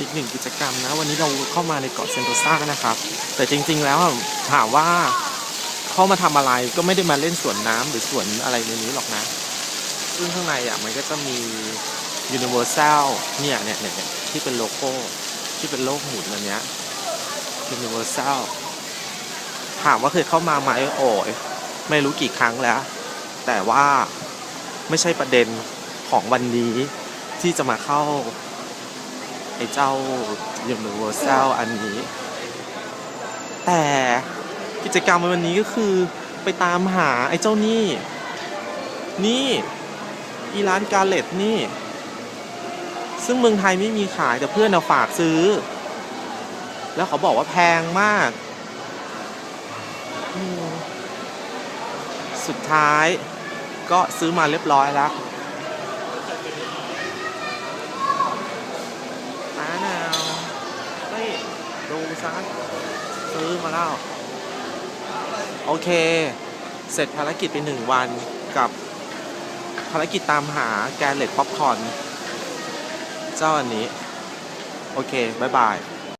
อีกหนึ่งกิจกรรมนะ วันนี้เราเข้ามาในเกาะเซนโตซานะครับ แต่จริง ๆ แล้วถามว่าเข้ามาทำอะไรก็ไม่ได้มาเล่นสวนน้ำหรือสวนอะไรในนี้หรอกนะ ซึ่งข้างในอะมันก็จะมี Universal เนี่ยเนี่ยเนี่ยเนี่ยที่เป็นโลโก้ที่เป็นโลกหมุนอันเนี้ย Universal ถามว่าเคยเข้ามาไหมโอ้ยไม่รู้กี่ครั้งแล้ว แต่ว่าไม่ใช่ประเด็นของวันนี้ที่จะมาเข้า ไอ้เจ้า Universal อันนี้ แต่กิจกรรมวันนี้ก็คือไปตามหาไอ้เจ้านี่ นี่ อีร้านกาเลตนี่ ซึ่งเมืองไทยไม่มีขายแต่เพื่อนเอาฝากซื้อ แล้วเขาบอกว่าแพงมาก สุดท้ายก็ซื้อมาเรียบร้อยแล้วมะนาวเฮ้ยดู ซะซื้อมาแล้วโอเค เสร็จภารกิจไปหนึ่งวันกับภารกิจตามหาแกเล็ตป๊อปคอนเจ้าอันนี้ โอเค บ๊ายบาย